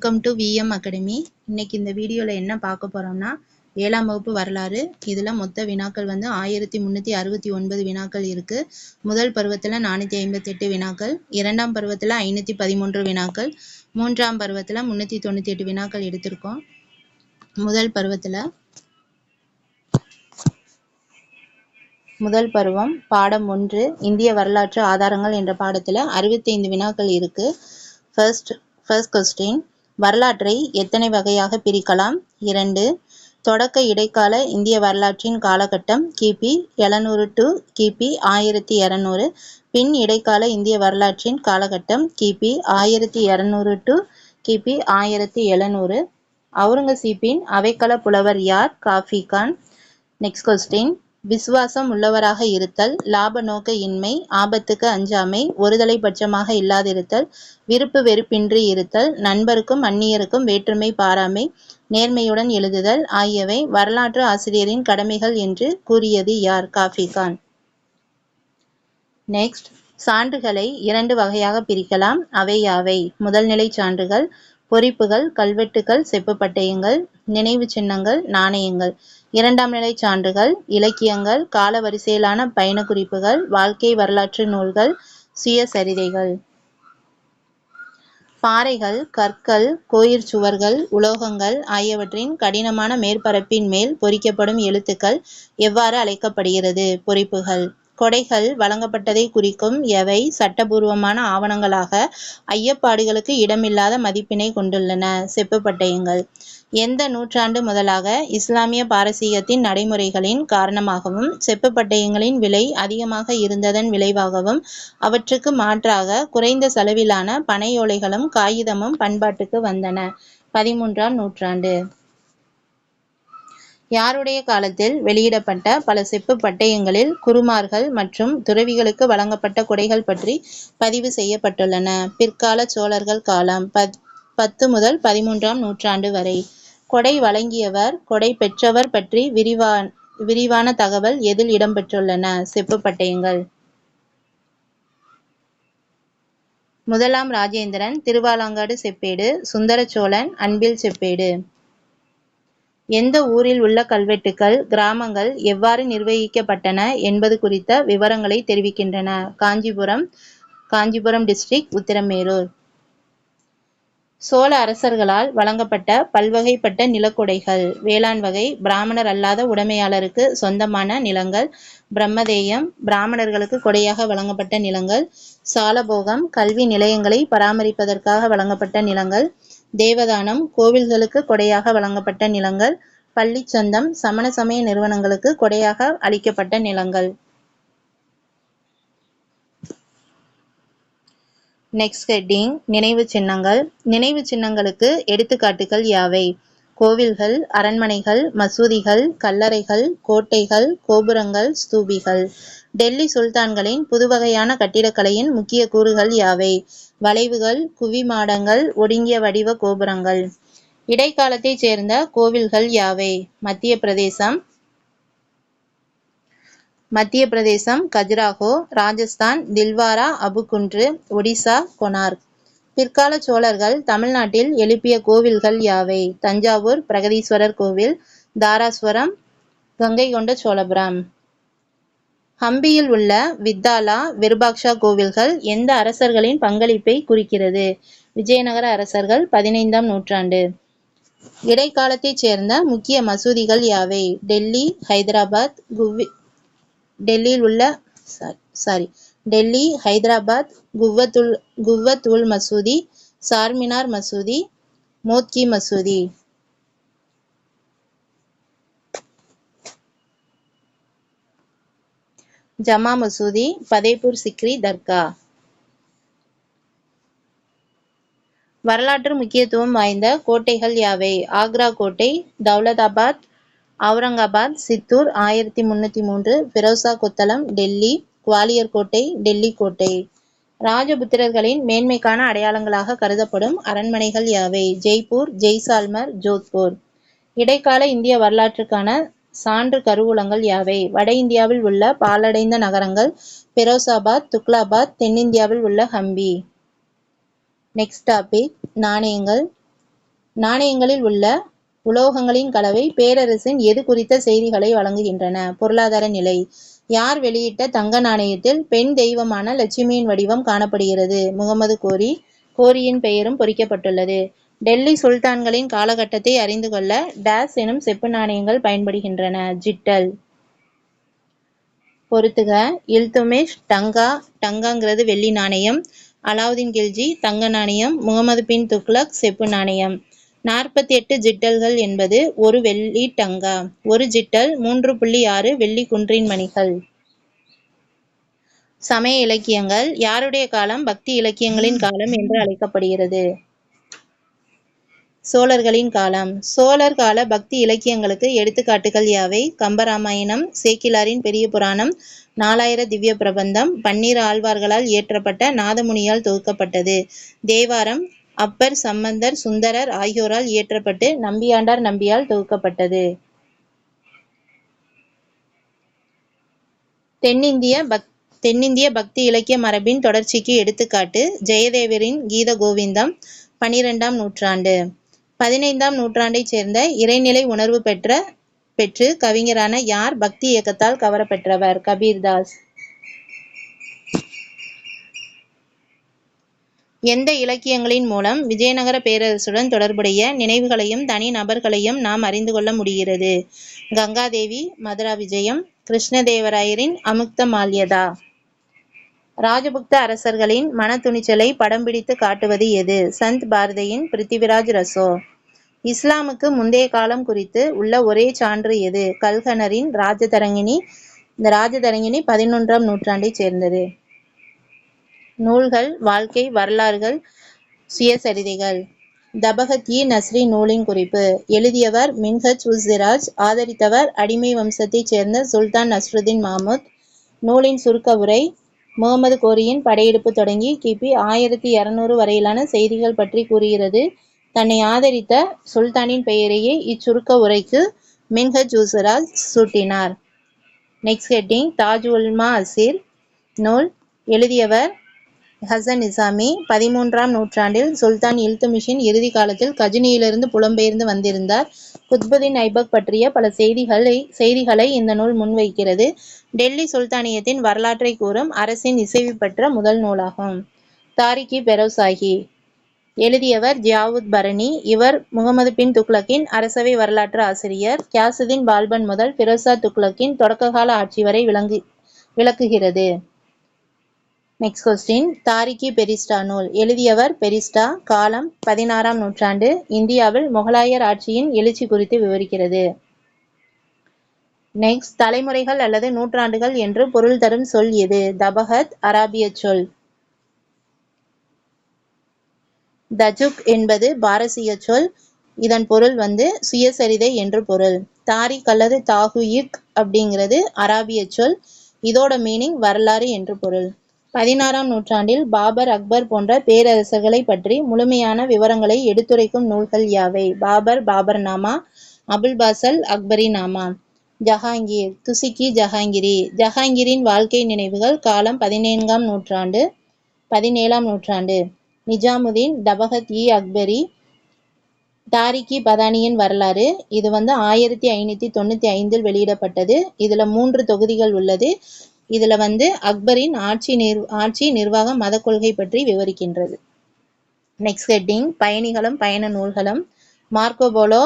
Welcome to VM academy இன்னைக்கு இந்த வீடியோவில் என்ன பார்க்க போகிறோம்னா ஏழாம் வகுப்பு வரலாறு. இதில் மொத்த வினாக்கள் வந்து ஆயிரத்தி முந்நூற்றி அறுபத்தி ஒன்பது வினாக்கள் இருக்குது முதல் பருவத்தில் நானூற்றி ஐம்பத்தெட்டு வினாக்கள் இரண்டாம் பருவத்தில் ஐநூற்றி பதிமூன்று வினாக்கள் மூன்றாம் பருவத்தில் முந்நூற்றி தொண்ணூற்றி எட்டு வினாக்கள் எடுத்திருக்கோம். முதல் பருவத்தில் முதல் பருவம் பாடம் ஒன்று இந்திய வரலாற்று ஆதாரங்கள் என்ற பாடத்தில் அறுபத்தைந்து வினாக்கள் இருக்குது ஃபர்ஸ்ட் ஃபர்ஸ்ட் கொஸ்டின் வரலாற்றை எத்தனை வகையாக பிரிக்கலாம்? இரண்டு தொடக்க இடைக்கால இந்திய வரலாற்றின் காலகட்டம் கிபி எழுநூறு டு கிபி ஆயிரத்தி இரநூறு பின் இடைக்கால இந்திய வரலாற்றின் காலகட்டம் கிபி ஆயிரத்தி இரநூறு டு கிபி ஆயிரத்தி எழுநூறு. அவுரங்கசீப்பின் அவைக்கள புலவர் யார்? காஃபி கான். நெக்ஸ்ட் கொஸ்டின் விசுவாசம் உள்ளவராக இருத்தல் லாப நோக்க இன்மை ஆபத்துக்கு அஞ்சாமை ஒருதலை பட்சமாக இல்லாதிருத்தல் விருப்பு வெறுப்பின்றி இருத்தல் நண்பருக்கும் அந்நியருக்கும் வேற்றுமை பாராமை நேர்மையுடன் எழுதுதல் ஆகியவை வரலாற்று ஆசிரியரின் கடமைகள் என்று கூறியது யார்? காஃபி கான். நெக்ஸ்ட் சான்றுகளை இரண்டு வகையாக பிரிக்கலாம். அவை யாவை? முதல்நிலை சான்றுகள் பொறிப்புகள் கல்வெட்டுகள் செப்பு பட்டயங்கள் நினைவு சின்னங்கள் நாணயங்கள். இரண்டாம் நிலை சான்றுகள் இலக்கியங்கள் கால வரிசையிலான பயண குறிப்புகள் வாழ்க்கை வரலாற்று நூல்கள் சுயசரிதைகள் பாறைகள் கற்கள் கோயிற் சுவர்கள் உலோகங்கள் ஆகியவற்றின் கடினமான மேற்பரப்பின் மேல் பொறிக்கப்படும் எழுத்துக்கள் எவ்வாறு அழைக்கப்படுகிறது? பொறிப்புகள். கொடைகள் வழங்கப்பட்டதை குறிக்கும் எவை? சட்டபூர்வமான ஆவணங்களாக ஐயப்பாடுகளுக்கு இடமில்லாத மதிப்பினை கொண்டுள்ளன. செப்பு பட்டயங்கள். எந்த நூற்றாண்டு முதலாக இஸ்லாமிய பாரசீகத்தின் நடைமுறைகளின் காரணமாகவும் செப்பு பட்டயங்களின் விலை அதிகமாக இருந்ததன் விளைவாகவும் அவற்றுக்கு மாற்றாக குறைந்த செலவிலான பனையோலைகளும் காகிதமும் பண்பாட்டுக்கு வந்தன. பதிமூன்றாம் நூற்றாண்டு. யாருடைய காலத்தில் வெளியிடப்பட்ட பல செப்பு பட்டயங்களில் குருமார்கள் மற்றும் துறவிகளுக்கு வழங்கப்பட்ட கொடைகள் பற்றி பதிவு செய்யப்பட்டுள்ளன. பிற்கால சோழர்கள் காலம் பத் பத்து முதல் பதிமூன்றாம் நூற்றாண்டு வரை கொடை வழங்கியவர் கொடை பெற்றவர் பற்றி விரிவான் விரிவான தகவல் எதில் இடம்பெற்றுள்ளன? செப்பு பட்டயங்கள். முதலாம் ராஜேந்திரன் திருவாலாங்காடு செப்பேடு சுந்தர சோழன் அன்பில் செப்பேடு. எந்த ஊரில் உள்ள கல்வெட்டுக்கள் கிராமங்கள் எவ்வாறு நிர்வகிக்கப்பட்டன என்பது குறித்த விவரங்களை தெரிவிக்கின்றன. காஞ்சிபுரம் காஞ்சிபுரம் டிஸ்ட்ரிக்ட் உத்திரமேரூர். சோழ அரசர்களால் வழங்கப்பட்ட பல்வகைப்பட்ட நிலக்கொடைகள். வேளாண் வகை பிராமணர் அல்லாத உடைமையாளருக்கு சொந்தமான நிலங்கள் பிரம்மதேயம் பிராமணர்களுக்கு கொடையாக வழங்கப்பட்ட நிலங்கள் சாலபோகம் கல்வி நிலையங்களை பராமரிப்பதற்காக வழங்கப்பட்ட நிலங்கள் தேவதானம் கோவில்களுக்கு கொடையாக வழங்கப்பட்ட நிலங்கள் பள்ளிச்சந்தம் சமண சமய நிறுவனங்களுக்கு கொடையாக அளிக்கப்பட்ட நிலங்கள். நெக்ஸ்ட் ஹெட்டிங் நினைவு சின்னங்கள். நினைவு சின்னங்களுக்கு எடுத்துக்காட்டுகள் யாவை? கோவில்கள் அரண்மனைகள் மசூதிகள் கல்லறைகள் கோட்டைகள் கோபுரங்கள் ஸ்தூபிகள். டெல்லி சுல்தான்களின் புதுவகையான கட்டிடக்கலையின் முக்கிய கூறுகள் யாவை? வளைவுகள் குவிமாடங்கள் ஒடுங்கிய வடிவ கோபுரங்கள். இடைக்காலத்தைச் சேர்ந்த கோவில்கள் யாவை? மத்திய பிரதேசம் மத்திய பிரதேசம் கஜ்ராஹோ ராஜஸ்தான் தில்வாரா அபுகுன்று ஒடிசா கொனார்க். பிற்கால சோழர்கள் தமிழ்நாட்டில் எழுப்பிய கோவில்கள் யாவை? தஞ்சாவூர் பிரகதீஸ்வரர் கோவில் தாராஸ்வரம் கங்கை கொண்ட சோழபுரம். ஹம்பியில் உள்ள வித்தாலா விருபாக்ஷா கோவில்கள் எந்த அரசர்களின் பங்களிப்பை குறிக்கிறது? விஜயநகர அரசர்கள் பதினைந்தாம் நூற்றாண்டு. இடைக்காலத்தைச் சேர்ந்த முக்கிய மசூதிகள் யாவை? டெல்லி ஹைதராபாத் குவி டெல்லியில் உள்ள சாரி டெல்லி ஹைதராபாத் குவ்வத்துல் குவ்வத்துல் மசூதி சார்மினார் மசூதி மோத்கி மசூதி. ஜமா மசூதி பதேபூர் சிக்ரி தர்கா. வரலாற்று முக்கியத்துவம் வாய்ந்த கோட்டைகள் யாவை? ஆக்ரா கோட்டை தௌலதாபாத் அவுரங்காபாத் சித்தூர் ஆயிரத்தி முன்னூற்றி மூன்று பிரோசா கொத்தளம் டெல்லி குவாலியர் கோட்டை டெல்லி கோட்டை. ராஜபுத்திரர்களின் மேன்மைக்கான அடையாளங்களாக கருதப்படும் அரண்மனைகள் யாவை? ஜெய்ப்பூர் ஜெய்சால்மர் ஜோத்பூர். இடைக்கால இந்திய வரலாற்றுக்கான சான்று கருவூலங்கள் யாவை? வட இந்தியாவில் உள்ள பாலடைந்த நகரங்கள் பெரோசாபாத் துக்லாபாத் தென்னிந்தியாவில் உள்ள ஹம்பி. நெக்ஸ்ட் டாபிக் நாணயங்கள். நாணயங்களில் உள்ள உலோகங்களின் கலவை பேரரசின் எது குறித்த செய்திகளை வழங்குகின்றன? பொருளாதார நிலை. யார் வெளியிட்ட தங்க நாணயத்தில் பெண் தெய்வமான லட்சுமியின் வடிவம் காணப்படுகிறது? முகமது கோரி கோரியின் பெயரும் பொறிக்கப்பட்டுள்ளது. டெல்லி சுல்தான்களின் காலகட்டத்தை அறிந்து கொள்ள டேஸ் எனும் செப்பு நாணயங்கள் பயன்படுகின்றன. ஜிட்டல். பொறுத்துக. இல்துமேஷ் டங்கா டங்காங்கிறது வெள்ளி நாணயம். அலாவுதீன் கில்ஜி தங்க நாணயம். முகமது பின் துக்லக் செப்பு நாணயம். நாற்பத்தி எட்டு ஜிட்டல்கள் என்பது ஒரு வெள்ளி டங்கா. ஒரு ஜிட்டல் மூன்று புள்ளி ஆறு வெள்ளி குன்றின் மணிகள். சமய இலக்கியங்கள் யாருடைய காலம்? பக்தி இலக்கியங்களின் காலம் என்று அழைக்கப்படுகிறது. சோழர்களின் காலம். சோழர் கால பக்தி இலக்கியங்களுக்கு எடுத்துக்காட்டுகள் யாவை? கம்பராமாயணம் சேக்கிலாரின் பெரிய புராணம் நாலாயிர திவ்ய பிரபந்தம் பன்னீர் ஆழ்வார்களால் இயற்றப்பட்ட நாதமுனியால் தொகுக்கப்பட்டது. தேவாரம் அப்பர் சம்பந்தர் சுந்தரர் ஆகியோரால் இயற்றப்பட்டு நம்பியாண்டார் நம்பியால் தொகுக்கப்பட்டது. தென்னிந்திய பக் தென்னிந்திய பக்தி இலக்கிய மரபின் தொடர்ச்சிக்கு எடுத்துக்காட்டு ஜெயதேவரின் கீத கோவிந்தம் பனிரெண்டாம் நூற்றாண்டு. பதினைந்தாம் நூற்றாண்டைச் சேர்ந்த இறைநிலை உணர்வு பெற்ற பெற்று கவிஞரான யார் பக்தி இயக்கத்தால் கவரப்பெற்றவர்? கபீர்தாஸ். எந்த இலக்கியங்களின் மூலம் விஜயநகர பேரரசுடன் தொடர்புடைய நினைவுகளையும் தனி நபர்களையும் நாம் அறிந்து கொள்ள முடிகிறது? கங்காதேவி மதுரா விஜயம் கிருஷ்ணதேவராயரின் அமுக்த மால்யதா ராஜபுக்த அரசர்களின் மன துணிச்சலை படம் பிடித்து காட்டுவது எது? சந்த் பாரதியின் பிருத்திவிராஜ் ரசோ. இஸ்லாமுக்கு முந்தைய காலம் குறித்து உள்ள ஒரே சான்று எது? கல்கனரின் ராஜதரங்கினி இந்த ராஜதரங்கினி பதினொன்றாம் நூற்றாண்டைச் சேர்ந்தது. நூல்கள் வாழ்க்கை வரலாறுகள் சுயசரிதைகள். தபகத் இ நஸ்ரி நூலின் குறிப்பு. எழுதியவர் மின்ஹஜ் உஸ் சிராஜ் ஆதரித்தவர் அடிமை வம்சத்தைச் சேர்ந்த சுல்தான் நஸ்ருதீன் மாமுத். நூலின் சுருக்க உரை முகமது கோரியின் படையெடுப்பு தொடங்கி கிபி ஆயிரத்தி இரநூறு வரையிலான செய்திகள் பற்றி கூறுகிறது. தன்னை ஆதரித்த சுல்தானின் பெயரையே இச்சுருக்க உரைக்கு மின்ஹஜ் உஸ் சூட்டினார். நெக்ஸ்ட் ஹெட்டிங் தாஜ் உல்மா அசீர் நூல். எழுதியவர் ஹசன் நிசாமி பதிமூன்றாம் நூற்றாண்டில் சுல்தான் இல்துமிஷின் இறுதி காலத்தில் கஜினியிலிருந்து புலம்பெயர்ந்து வந்திருந்தார். குத்புதீன் ஐபக் பற்றிய பல செய்திகளை செய்திகளை இந்த நூல் முன்வைக்கிறது. டெல்லி சுல்தானியத்தின் வரலாற்றை கூறும் அரசின் இசைவு பெற்ற முதல் நூலாகும். தாரிகி பெரோசாகி. எழுதியவர் ஜியாவுத் பரணி. இவர் முகமது பின் துக்ளக்கின் அரசவை வரலாற்று ஆசிரியர். கியாசுதீன் பால்பன் முதல் பிரோசா துக்ளக்கின் தொடக்ககால ஆட்சி வரை விளங்கு விளக்குகிறது. நெக்ஸ்ட் கொஸ்டின் தாரிகி பெரிஸ்டா நூல் எழுதியவர் பெரிஸ்டா காலம் பதினாறாம் நூற்றாண்டு இந்தியாவில் முகலாயர் ஆட்சியின் எழுச்சி குறித்து விவரிக்கிறது. நெக்ஸ்ட் தலைமுறைகள் அல்லது நூற்றாண்டுகள் என்று பொருள் தரும் சொல் எது? தபகத் அராபிய சொல். தஜுக் என்பது பாரசீக சொல். இதன் பொருள் வந்து சுயசரிதை என்று பொருள். தாரிக் அல்லது தாகுயிக் அப்படிங்கிறது அராபிய சொல். இதோட மீனிங் வரலாறு என்று பொருள். பதினாறாம் நூற்றாண்டில் பாபர் அக்பர் போன்ற பேரரசர்களை பற்றி முழுமையான விவரங்களை எடுத்துரைக்கும் நூல்கள் யாவை? பாபர் பாபர் நாமா அபுல் பாசல் அக்பரி நாமா ஜஹாங்கீர் துசிக்கி ஜஹாங்கிரி. ஜஹாங்கீரின் வாழ்க்கை நினைவுகள் காலம் பதினேழாம் நூற்றாண்டு பதினேழாம் நூற்றாண்டு. நிஜாமுதீன் தபகத் இ. அக்பரி தாரிகி பதானியின் வரலாறு. இது வந்து ஆயிரத்தி ஐநூற்றி தொண்ணூற்றி ஐந்தில் வெளியிடப்பட்டது. இதில் மூன்று தொகுதிகள் உள்ளது. இதில் வந்து அக்பரின் ஆட்சி நிர் ஆட்சி நிர்வாக மத கொள்கை பற்றி விவரிக்கின்றது. நெக்ஸ்ட் ஹெட்டிங் பயணிகளும் பயண நூல்களும். மார்க்கோபோலோ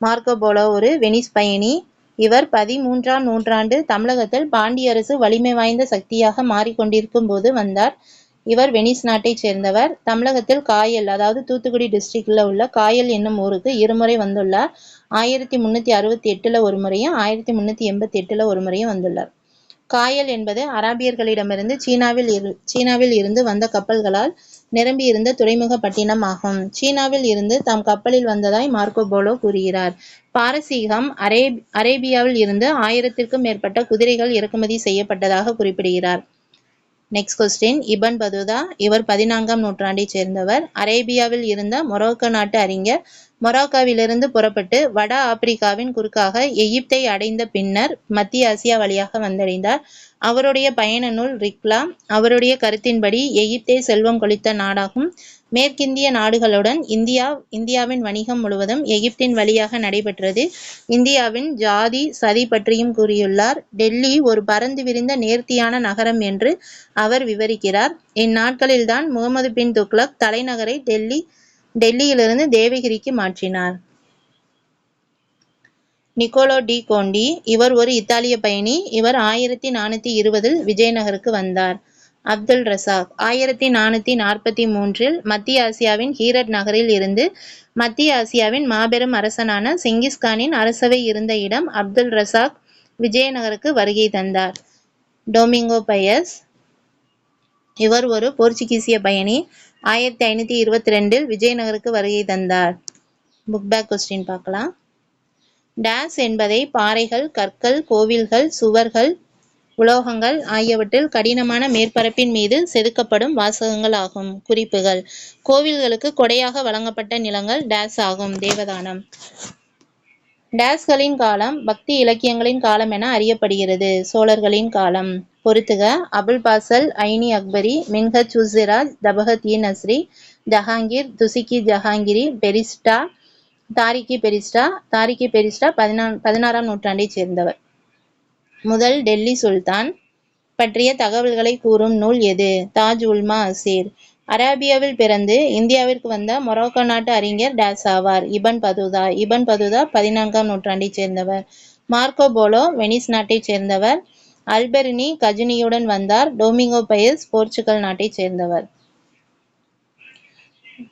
மார்க்கோபோலோ ஒரு வெனிஸ் பயணி. இவர் பதிமூன்றாம் நூற்றாண்டு தமிழகத்தில் பாண்டிய அரசு வலிமை வாய்ந்த சக்தியாக மாறிக்கொண்டிருக்கும் போது வந்தார். இவர் வெனிஸ் நாட்டைச் சேர்ந்தவர். தமிழகத்தில் காயல் அதாவது தூத்துக்குடி டிஸ்ட்ரிக்ட்ல உள்ள காயல் என்னும் ஊருக்கு இருமுறை வந்துள்ளார். ஆயிரத்தி முன்னூத்தி அறுபத்தி எட்டுல ஒரு முறையும் ஆயிரத்தி முன்னூத்தி எண்பத்தி எட்டுல ஒரு முறையும் வந்துள்ளார். காயல் என்பது அராபியர்களிடமிருந்து சீனாவில் இரு சீனாவில் இருந்து வந்த கப்பல்களால் நிரம்பியிருந்த துறைமுக பட்டினம் ஆகும். சீனாவில் இருந்து தாம் கப்பலில் வந்ததாய் மார்க்கோ போலோ கூறுகிறார். பாரசீகம் அரே அரேபியாவில் இருந்து ஆயிரத்திற்கும் மேற்பட்ட குதிரைகள் இறக்குமதி செய்யப்பட்டதாக குறிப்பிடுகிறார். நெக்ஸ்ட் கொஸ்டின் இபன் பதுதா இவர் பதினான்காம் நூற்றாண்டைச் சேர்ந்தவர். அரேபியாவில் இருந்த மொரோக்கோ நாட்டு அறிஞர் மொராக்காவிலிருந்து புறப்பட்டு வட ஆப்பிரிக்காவின் குறுக்காக எகிப்தை அடைந்த பின்னர் மத்திய ஆசியா வழியாக வந்தடைந்தார். அவருடைய பயண நூல் ரிக்லா அவருடைய கருத்தின்படி எகிப்தே செல்வம் கொளித்த நாடாகும். மேற்கிந்திய நாடுகளுடன் இந்தியா இந்தியாவின் வணிகம் முழுவதும் எகிப்தின் வழியாக நடைபெற்றது. இந்தியாவின் ஜாதி சதி பற்றியும் கூறியுள்ளார். டெல்லி ஒரு பரந்து விரிந்த நேர்த்தியான நகரம் என்று அவர் விவரிக்கிறார். இந்நாட்களில்தான் முகமது பின் துக்ளக் தலைநகரை டெல்லி டெல்லியிலிருந்து தேவகிரிக்கு மாற்றினார். நிக்கோலோ டி கோண்டி இவர் ஒரு இத்தாலிய பயணி. இவர் ஆயிரத்தி நானூத்தி இருபதில் விஜயநகருக்கு வந்தார். அப்துல் ரசாக் ஆயிரத்தி நானூத்தி நாற்பத்தி மூன்றில் மத்திய ஆசியாவின் ஹீரட் நகரில் இருந்து மத்திய ஆசியாவின் மாபெரும் அரசனான செங்கிஸ்கானின் அரசவை இருந்த இடம் அப்துல் ரசாக் விஜயநகருக்கு வருகை தந்தார். டொமிங்கோ பயஸ் இவர் ஒரு போர்ச்சுகீசிய பயணி. ஆயிரத்தி ஐநூத்தி இருபத்தி ரெண்டில் விஜயநகருக்கு வருகை தந்தார். புக் பேக் கொஸ்டின் பார்க்கலாம். டேஸ் என்பதை பாறைகள் கற்கள் கோவில்கள் சுவர்கள் உலோகங்கள் ஆகியவற்றில் கடினமான மேற்பரப்பின் மீது செதுக்கப்படும் வாசகங்கள் ஆகும். குறிப்புகள். கோவில்களுக்கு கொடையாக வழங்கப்பட்ட நிலங்கள் டேஸ் ஆகும். தேவதானம். டேஸ்களின் காலம் பக்தி இலக்கியங்களின் காலம் என அறியப்படுகிறது. சோழர்களின் காலம். பொறுத்துக. அபுல் பாசல் ஐனி அக்பரி மின்ஹத் உசிராஜ் தபகத் இ நஸ்ரி ஜஹாங்கீர் துசிகி ஜஹாங்கிரி பெரிஸ்டா தாரிகி பெரிஸ்டா தாரிகி பெரிஸ்டா பதினா பதினாறாம் நூற்றாண்டைச் சேர்ந்தவர். முதல் டெல்லி சுல்தான் பற்றிய தகவல்களை கூறும் நூல் எது? தாஜ் உல்மா அசீர் அராபியாவில் பிறந்து இந்தியாவிற்கு வந்த மொரோக்கோ நாட்டு அறிஞர் டேஸ் ஆவார். இபன் பதுதா. இபன் பதுதா பதினான்காம் நூற்றாண்டைச் சேர்ந்தவர். மார்க்கோ போலோ வெனிஸ் நாட்டைச் சேர்ந்தவர். அல்பெர்னி கஜினியுடன் வந்தார். டோமிங்கோ பயஸ் போர்ச்சுகல் நாட்டைச் சேர்ந்தவர்.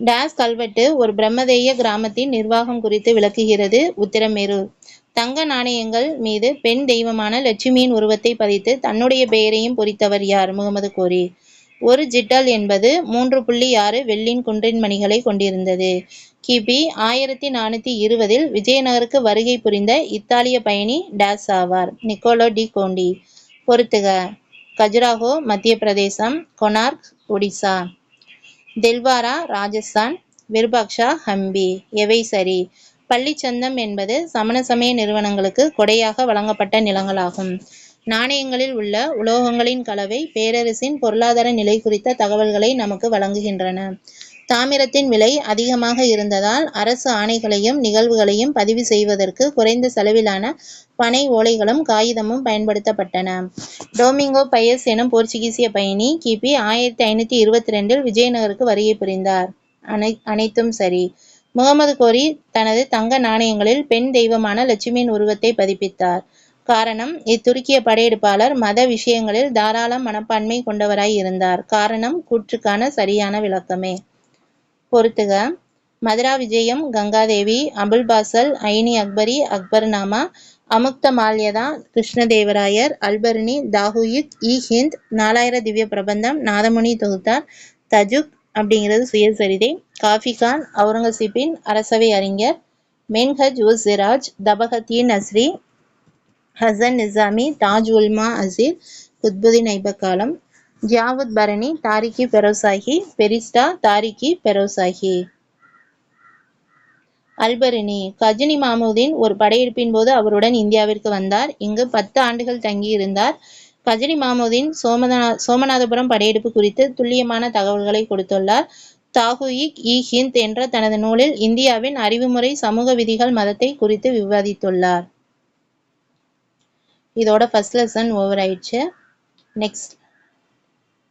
டேஸ் கல்வெட்டு ஒரு பிரம்மதேய கிராமத்தின் நிர்வாகம் குறித்து விளக்குகிறது. உத்திரமேரூர் தங்க நாணயங்கள் மீது பெண் தெய்வமான லட்சுமியின் உருவத்தை பதித்து தன்னுடைய பெயரையும் பொறித்தவர் யார்? முகமது கோரி. ஒரு ஜிட்டல் என்பது மூன்று புள்ளி ஆறு வெள்ளின் குன்றின் மணிகளை கொண்டிருந்தது. கிபி ஆயிரத்தி நானூத்தி இருபதில் விஜயநகருக்கு வருகை புரிந்த இத்தாலிய பயணி டேஸ் ஆவார். Niccolo de Conti. பொறுத்துக. கஜுராஹோ மத்திய பிரதேசம் கொனார்க் ஒடிசா. தெல்வாரா ராஜஸ்தான். விருபாக்ஷா ஹம்பி. எவை சரி? பள்ளிச்சந்தம் என்பது சமண சமய நிறுவனங்களுக்கு கொடையாக வழங்கப்பட்ட நிலங்களாகும். நாணயங்களில் உள்ள உலோகங்களின் கலவை பேரரசின் பொருளாதார நிலை குறித்த தகவல்களை நமக்கு வழங்குகின்றன. தாமிரத்தின் விலை அதிகமாக இருந்ததால் அரசு ஆணைகளையும் நிகழ்வுகளையும் பதிவு செய்வதற்கு குறைந்த செலவிலான பனை ஓலைகளும் காகிதமும் பயன்படுத்தப்பட்டன. டோமிங்கோ பயஸ் எனும் போர்ச்சுகீசிய பயணி கிபி ஆயிரத்தி ஐநூத்தி இருபத்தி ரெண்டில் விஜயநகருக்கு வருகை புரிந்தார். அனை அனைத்தும் சரி. முகமது கோரி தனது தங்க நாணயங்களில் பெண் தெய்வமான லட்சுமியின் உருவத்தை பதிப்பித்தார். காரணம் இத்துருக்கிய படையெடுப்பாளர் மத விஷயங்களில் தாராள மனப்பான்மை கொண்டவராய் இருந்தார். காரணம் கூற்றுக்கான சரியான விளக்கமே. பொறுத்துக. மதுரா விஜயம் கங்காதேவி அபுல் பாசல் ஐனி அக்பரி அக்பர்நாமா அமுக்த மால்யதா கிருஷ்ணதேவராயர் அல்பர்னி தாகுயிக் இ ஹிந்த் நாலாயிர திவ்ய பிரபந்தம் நாதமுனி தொகுத்தார் தஜுக் அப்படிங்கிறது சுயசரிதை காஃபி கான் அவுரங்கசீப்பின் அரசவை அறிஞர் மென்ஹஜ் உஸ் சிராஜ் தபகத்தீன் நஸ்ரி ஹசன் நிசாமி தாஜ் உல்மா அசீர் குத்புதீன் ஐபக்காலம் ஜியாவுத் பரணி தாரிகி பெரோசாஹி பெரிஸ்டா தாரிகி பெரோசாஹி அல்பரினி கஜினி மாமூதின் ஒரு படையெடுப்பின் போது அவருடன் இந்தியாவிற்கு வந்தார். இங்கு பத்து ஆண்டுகள் தங்கியிருந்தார். கஜினி மாமூதின் சோமநா சோமநாதபுரம் படையெடுப்பு குறித்து துல்லியமான தகவல்களை கொடுத்துள்ளார். தாகுயிக் இ ஹிந்த் என்ற தனது நூலில் இந்தியாவின் அறிவுமுறை சமூக விதிகள் மதத்தை குறித்து விவாதித்துள்ளார். இதோட ஃபஸ்ட் லெசன் ஓவர் ஆயிடுச்சு. நெக்ஸ்ட்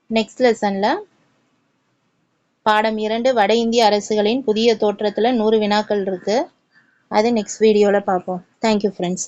நெக்ஸ்ட் லெசன்ல பாடம் இரண்டு வட இந்திய அரசுகளின் புதிய தோற்றத்துல நூறு வினாக்கள் இருக்கு. அது நெக்ஸ்ட் வீடியோல பார்ப்போம். Thank you friends